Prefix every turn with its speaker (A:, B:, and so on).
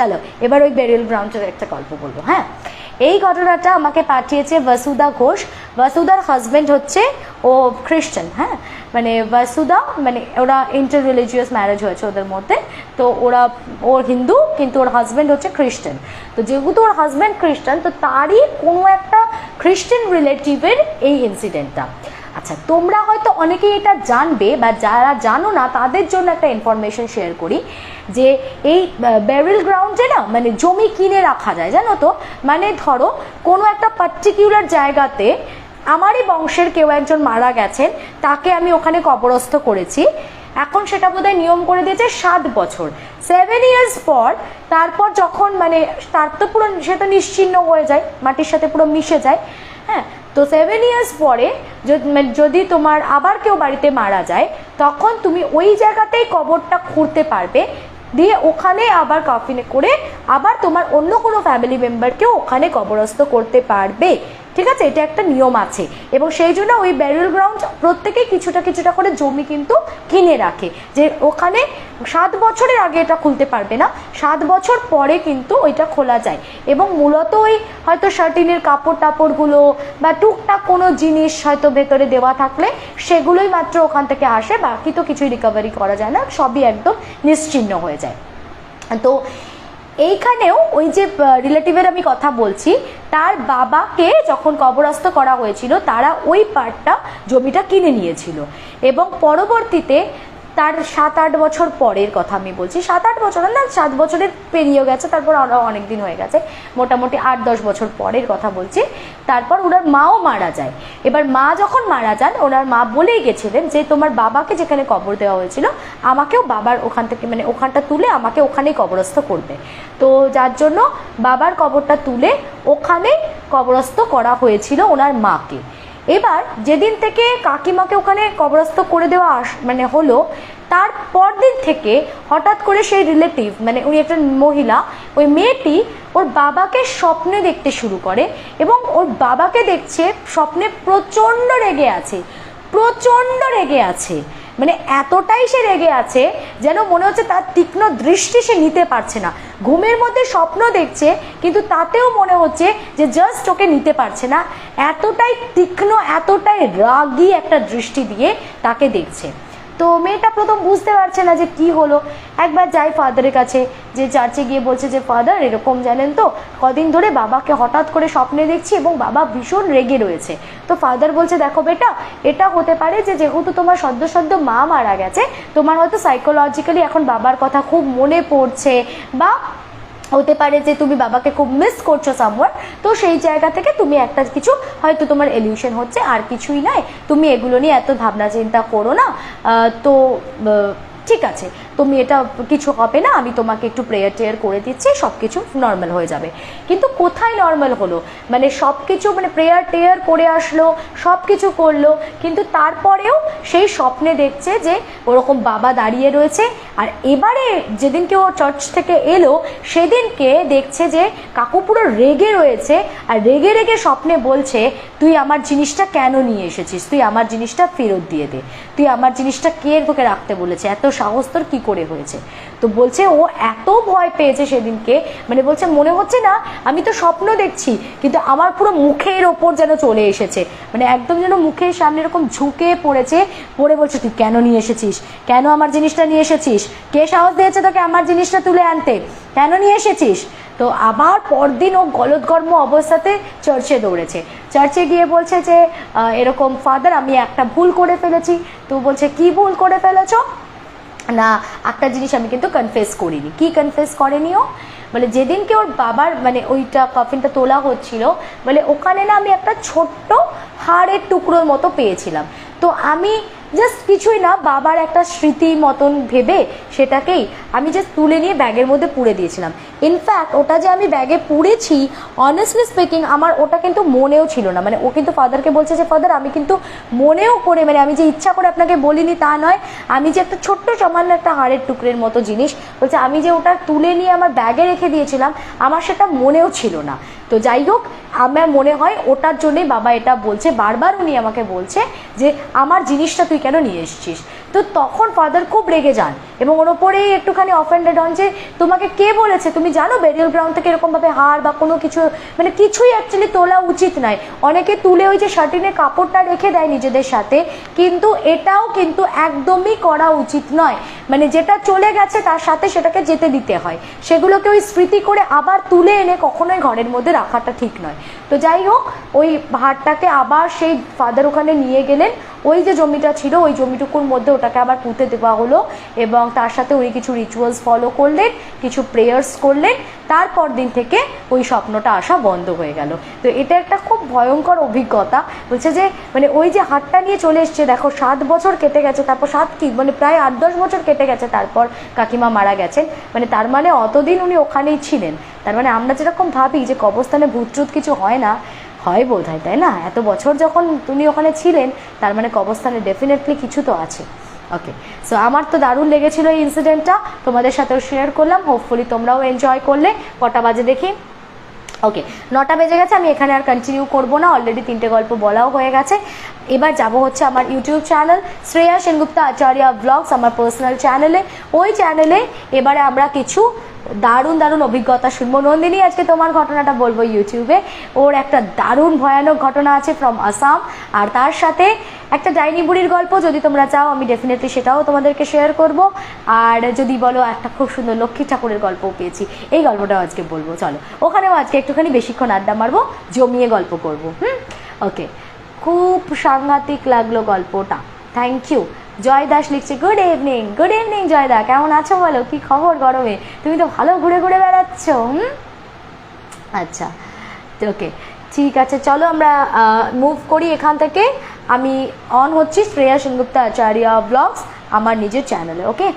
A: চলো, এবার ওই বেরিয়াল গ্রাউন্ডের একটা গল্প বলব হ্যাঁ? এই ঘটনাটা আমাকে পাঠিয়েছে বসুদা ঘোষ। বসুদার হাজব্যান্ড হচ্ছে ও খ্রিস্টান হ্যাঁ? মানে বসুদা মানে ওরা ইন্টার রিলিজিয়াস ম্যারেজ হয়েছে ওদের মধ্যে। তো ওরা ওর হিন্দু, কিন্তু ওর হাজব্যান্ড হচ্ছে খ্রিস্টান। তো যেহেতু ওর হাজব্যান্ড খ্রিস্টান, তো তারই কোনো একটা খ্রিস্টান রিলেটিভের এই ইনসিডেন্টটা আচ্ছা তোমরা হয়তো অনেকেই এটা জানবে বা যারা জানো না, তাদের জন্য একটা ইনফরমেশন শেয়ার করি যে এই ব্যারিল গ্রাউন্ডে না মানে জমি কিনে রাখা যায়, জানো তো? মানে ধরো, কোনো একটা পার্টিকুলার জায়গাতে আমারই বংশের কেউ একজন মারা গেছেন, তাকে আমি ওখানে কবরস্থ করেছি। এখন সেটা বোধহয় নিয়ম করে দিয়েছে সাত বছর। সেভেন ইয়ার্স পর, তারপর যখন মানে তার তো পুরো সেটা নিশ্চিহ্ন হয়ে যায়, মাটির সাথে পুরো মিশে যায়। হ্যাঁ তো সেভেন ইয়ার্স পরে যদি মানে যদি তোমার আবার কেউ বাড়িতে মারা যায়, তখন তুমি ওই জায়গাতেই কবরটা খুঁড়তে পারবে, দিয়ে ওখানে আবার কফিনে করে আবার তোমার অন্য কোনো ফ্যামিলি মেম্বারকেও ওখানে কবরস্থ করতে পারবে। ঠিক আছে? এটা একটা নিয়ম আছে। এবং সেই জন্য ওই ব্যারিল গ্রাউন্ড প্রত্যেকেই কিছুটা কিছুটা করে জমি কিন্তু কিনে রাখে। যে ওখানে সাত বছরের আগে এটা খুলতে পারবে না। সাত বছর পরে কিন্তু ওইটা খোলা যায়। এবং মূলত ওই হয়তো শার্টিনের কাপড় টাপড়গুলো বা টুকটাক কোনো জিনিস হয়তো ভেতরে দেওয়া থাকলে সেগুলোই মাত্র ওখান থেকে আসে। বাকি তো কিছুই রিকভারি করা যায় না। সবই একদম নিশ্চিহ্ন হয়ে যায়। তো এইখানেও ওই যে রিলেটিভের আমি কথা বলছি, তার বাবাকে যখন কবরস্থ করা হয়েছিল, তারা ওই পার্টটা জমিটা কিনে নিয়েছিল। এবং পরবর্তীতে তার সাত আট বছর পরের কথা আমি বলছি। সাত আট বছর না, সাত বছরের পেরিয়ে গেছে, তারপর আরও অনেক দিন হয়ে গেছে। মোটামুটি আট দশ বছর পরের কথা বলছি। তারপর ওনার মাও মারা যায়। এবার মা যখন মারা যান, ওনার মা বলেই গেছিলেন যে, তোমার বাবাকে যেখানে কবর দেওয়া হয়েছিল, আমাকেও বাবার ওখান থেকে মানে ওখানটা তুলে আমাকে ওখানেই কবরস্থ করবে। তো যার জন্য বাবার কবরটা তুলে ওখানে কবরস্থ করা হয়েছিল ওনার মাকে। এবার যেদিন থেকে কাকিমাকে ওখানে কবরস্থ করে দেওয়া আস মানে হলো, তার পরদিন থেকে হঠাৎ করে সেই রিলেটিভ মানে উনি একটা মহিলা, ওই মেয়েটি ওর বাবাকে স্বপ্নে দেখতে শুরু করে এবং ওর বাবাকে দেখছে স্বপ্নে প্রচণ্ড রেগে আছে, প্রচণ্ড রেগে আছে মানে এতটাই সে রেগে আছে যেন মনে হচ্ছে তার তীক্ষ্ণ দৃষ্টি সে নিতে পারছে না। ঘুমের মধ্যে স্বপ্ন দেখছে, কিন্তু তাতেও মনে হচ্ছে যে জাস্ট ওকে নিতে পারছে না। এতটাই তীক্ষ্ণ, এতটাই রাগী একটা দৃষ্টি দিয়ে তাকে দেখছে। তো মেয়েটা প্রথম বুঝতে পারছে না যে কি হলো। একবার যাই ফাদারের কাছে, যে চার্চে গিয়ে বলছে যে ফাদার এরকম জানেন তো, কদিন ধরে বাবাকে হঠাৎ করে স্বপ্নে দেখছি এবং বাবা ভীষণ রেগে রয়েছে। তো ফাদার বলছে, দেখো বেটা, এটা হতে পারে যে, যেহেতু তোমার সদ্য সদ্য মা মারা গেছে, তোমার হয়তো সাইকোলজিক্যালি এখন বাবার কথা খুব মনে পড়ছে বা হতে পারে যে তুমি বাবাকে খুব মিস করছ সামওয়ার তো সেই জায়গা থেকে তুমি একটা কিছু, হয়তো তোমার এলিউশন হচ্ছে, আর কিছুই নয় তুমি এগুলো নিয়ে এত ভাবনা চিন্তা করো না। তো ঠিক আছে। তুমি এটা কিছু হবে না, আমি তোমাকে একটু প্রেয়ার টেয়ার করে দিচ্ছি সব কিছু নর্মাল হয়ে যাবে। কিন্তু কোথায় নর্মাল হলো? মানে সব কিছু মানে প্রেয়ার টেয়ার করে আসলো সব কিছু করল, কিন্তু তারপরেও সেই স্বপ্নে দেখছে যে ওরকম বাবা দাঁড়িয়ে রয়েছে। আর এবারে যেদিনকে ও চার্চ থেকে এলো, সেদিনকে দেখছে যে কাকু পুরো রেগে রয়েছে। আর রেগে রেগে স্বপ্নে বলছে, তুই আমার জিনিসটা কেন নিয়ে এসেছিস? তুই আমার জিনিসটা ফেরত দিয়ে দে। তুই আমার জিনিসটা কে তোকে রাখতে বলেছে? এত সাহস তোর কি করে হয়েছে। তো বলছে, ও এত ভয় পেয়েছে সেদিনকে। মানে বলছে, মনে হচ্ছে না, আমি তো স্বপ্ন দেখছি, কিন্তু আমার পুরো মুখের ওপর যেন চলে এসেছে। মানে একদম যেন মুখের সামনে এরকম ঝুঁকে পড়েছে, পড়ে বলছে, তুই কেন নিয়ে এসেছিস? কেন আমার জিনিসটা নিয়ে এসেছিস? কে সাহস দিয়েছে তোকে আমার জিনিসটা তুলে আনতে? কেন নিয়ে এসেছিস? তো আবার পরদিন ও গলদগর্ম অবস্থাতে চার্চে দৌড়েছে। চার্চে গিয়ে বলছে যে এরকম, ফাদার, আমি একটা ভুল করে ফেলেছি। তো বলছে, কি ভুল করে ফেলেছো? না, একটা জিনিস আমি কিন্তু কনফেস করিনি। কি কনফেস করেনি ও বলে, যেদিনকে ওর বাবার মানে ওইটা কফিনটা তোলা হচ্ছিল, বলে ওখানে না আমি একটা ছোট্ট হাড়ের টুকরোর মতো পেয়েছিলাম। তো আমি জাস্ট কিছুই না, বাবার একটা স্মৃতি মতন ভেবে সেটাকেই আমি জাস্ট তুলে নিয়ে ব্যাগের মধ্যে পুড়ে দিয়েছিলাম। ইনফ্যাক্ট ওটা যে আমি ব্যাগে পুড়েছি অনেস্টলি স্পিকিং আমার ওটা কিন্তু মনেও ছিল না। মানে ও কিন্তু ফাদারকে বলছে যে, ফাদার, আমি কিন্তু মনেও করে মানে আমি যে ইচ্ছা করে আপনাকে বলিনি তা নয়। আমি যে একটা ছোট্ট সামান্য একটা হাড়ের টুকরের মতো জিনিস, বলছে, আমি যে ওটা তুলে নিয়ে আমার ব্যাগে রেখে দিয়েছিলাম, আমার সেটা মনেও ছিল না। তো যাই হোক, আমার মনে হয় ওটার জন্যই বাবা এটা বলছে, বারবার উনি আমাকে বলছে যে, আমার জিনিসটা তুই কেন নিয়ে এসেছিস? তো তখন ফাদার খুব রেগে যান এবং ওর ওপরেই একটুখানি অফেন্ডেড হন যে, তোমাকে কে বলেছে? তুমি জানো বেরিয়াল গ্রাউন্ড থেকে এরকমভাবে হার বা কোনো কিছু? মানে কিছুই অ্যাকচুয়ালি তোলা উচিত নয়। অনেকে তুলে ওই যে শার্টিনে কাপড়টা রেখে দেয় নিজেদের সাথে, কিন্তু এটাও কিন্তু একদমই করা উচিত নয়। মানে যেটা চলে গেছে তার সাথে সেটাকে যেতে দিতে হয়। সেগুলোকে ওই স্মৃতি করে আবার তুলে এনে কখনোই ঘরের মধ্যে রাখাটা ঠিক নয়। তো যাই হোক, ওই হারটাকে আবার সেই ফাদার ওখানে নিয়ে গেলেন। ওই যে জমিটা ছিল, ওই জমিটুকুর মধ্যে ওটাকে আবার পুঁতে দেওয়া হলো এবং তার সাথে উনি কিছু রিচুয়ালস ফলো করলেন, কিছু প্রেয়ার্স করলেন, তারপর দিন থেকে ওই স্বপ্নটা আসা বন্ধ হয়ে গেল। তো এটা একটা খুব ভয়ঙ্কর অভিজ্ঞতা। বলছে যে মানে ওই যে হাটটা নিয়ে চলে এসছে, দেখো সাত বছর কেটে গেছে, তারপর সাত কি মানে প্রায় আট দশ বছর কেটে গেছে, তারপর কাকিমা মারা গেছেন। মানে তার মানে অতদিন উনি ওখানেই ছিলেন। তার মানে আমরা যেরকম ভাবি যে কবরস্থানে ভূতট্রুত কিছু হয় না হয় বোধ হয় তাই না? এত বছর যখন তুমি ওখানে ছিলেন, তার মানে কবস্থানে ডেফিনেটলি কিছু তো আছে। ওকে সো আমার তো দারুণ লেগেছিল এই ইনসিডেন্টটা তোমাদের সাথেও শেয়ার করলাম হোপফুলি তোমরাও এনজয় করলে। কটা বাজে দেখি? ওকে নটা বেজে গেছে, আমি এখানে আর কন্টিনিউ করব না অলরেডি তিনটে গল্প বলাও হয়ে গেছে। এবার যাব হচ্ছে আমার YouTube channel Shreya Sengupta Acharya vlogs আমার পার্সোনাল চ্যানেলে ওই চ্যানেলে এবারে আমরা কিছু দারুণ দারুণ অভিজ্ঞতা শুনব। নন্দিনী, আজকে তোমার ঘটনাটা বলব ইউটিউবে ওর একটা দারুণ, ভয়ানক ঘটনা আছে ফ্রম আসাম আর তার সাথে একটা ডাইনি বুড়ির গল্প, যদি তোমরা চাও, আমি ডেফিনেটলি সেটাও তোমাদেরকে শেয়ার করব। আর যদি বলো, একটা খুব সুন্দর লক্ষ্মী ঠাকুরের গল্পও পেয়েছি। এই গল্পটাও আজকে বলব। চলো, ওখানেও আজকে একটুখানি বেশিক্ষণ আড্ডা মারবো, জমিয়ে গল্প করব। হুম? ওকে খুব সাংঘাতিক লাগল গল্পটা। থ্যাংক ইউ জয় দাস লিখছে good evening good evening Joy দা কেমন আছো বলো? কি খবর গরমে? তুমি তো ভালো ঘুরে ঘুরে বেড়াচ্ছ, হুম? আচ্ছা ওকে, ঠিক আছে, চলো আমরা মুভ করি এখান থেকে। আমি অন হচ্ছি শ্রেয়া সেনগুপ্তা আচার্য ব্লগস আমার নিজের চ্যানেলে ওকে